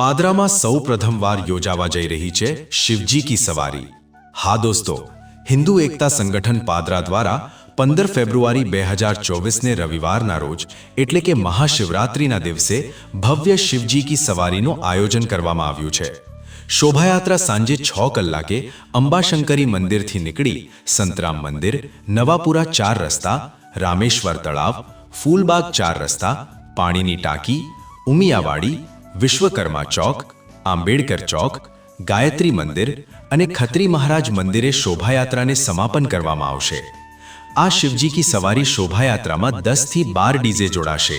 પાદરામાં સૌ પ્રથમવાર યોજાવા જઈ રહી છે શિવજી કી સવારી. હા દોસ્તો, હિન્દુ એકતા સંગઠન પાદરા દ્વારા પંદર ફેબ્રુઆરી બે હજાર ચોવીસને રવિવારના રોજ, એટલે કે મહાશિવરાત્રિના દિવસે, ભવ્ય શિવજી કી સવારીનું આયોજન કરવામાં આવ્યું છે. શોભાયાત્રા સાંજે છ કલાકે અંબાશંકરી મંદિરથી નીકળી સંતરામ મંદિર, નવાપુરા ચાર રસ્તા, રામેશ્વર તળાવ, ફૂલબાગ ચાર રસ્તા, પાણીની ટાંકી, ઉમિયાવાડી વિશ્વકર્મા ચોક, આંબેડકર ચોક, ગાયત્રી મંદિર અને ખત્રી મહારાજ મંદિરે શોભાયાત્રાને સમાપન કરવામાં આવશે. આ શિવજી કી સવારી શોભાયાત્રામાં દસથી બાર ડીજે જોડાશે.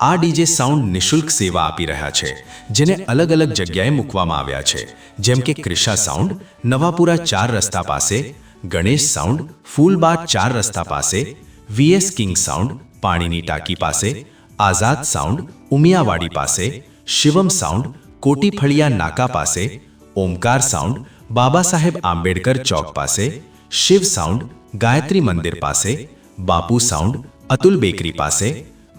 આ ડીજે સાઉન્ડ નિઃશુલ્ક સેવા આપી રહ્યા છે, જેને અલગ અલગ જગ્યાએ મૂકવામાં આવ્યા છે. જેમ કે ક્રિશા સાઉન્ડ, નવાપુરા ચાર રસ્તા પાસે, ગણેશ સાઉન્ડ ફૂલબાગ ચાર રસ્તા પાસે વીએસ કિંગ સાઉન્ડ, પાણીની ટાંકી પાસે, આઝાદ સાઉન્ડ, ઉમિયાવાડી પાસે શિવમ સાઉન્ડ, કોટીફળિયા નાકા પાસે, ઓમકાર સાઉન્ડ, બાબા સાહેબ આંબેડકર ચોક પાસે, શિવ સાઉન્ડ, ગાયત્રી મંદિર પાસે, બાપુ સાઉન્ડ, અતુલ બેકરી પાસે,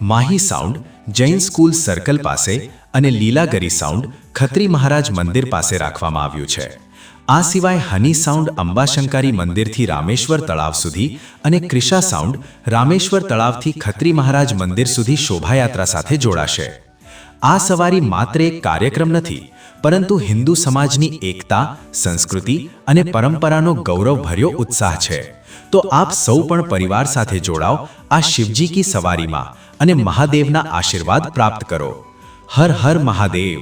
Mahi sound, Jain school circle પાસે અને લીલાગરી સાઉન્ડ ખત્રી મહારાજ મંદિર પાસે રાખવામાં આવ્યું છે. આ સિવાય હની સાઉન્ડ અંબાશંકારી મંદિરથી રામેશ્વર તળાવ સુધી અને ક્રિશા સાઉન્ડ રામેશ્વર તળાવથી ખત્રી મહારાજ મંદિર સુધી શોભાયાત્રા સાથે જોડાશે. આ સવારી માત્ર એક કાર્યક્રમ નથી, પરંતુ હિન્દુ સમાજની એકતા, સંસ્કૃતિ અને પરંપરાનો ગૌરવભર્યો ઉત્સાહ છે. તો આપ સૌ પણ પરિવાર સાથે જોડાઓ આ શિવજી કી સવારીમાં અને મહાદેવના આશીર્વાદ પ્રાપ્ત કરો. હર હર મહાદેવ.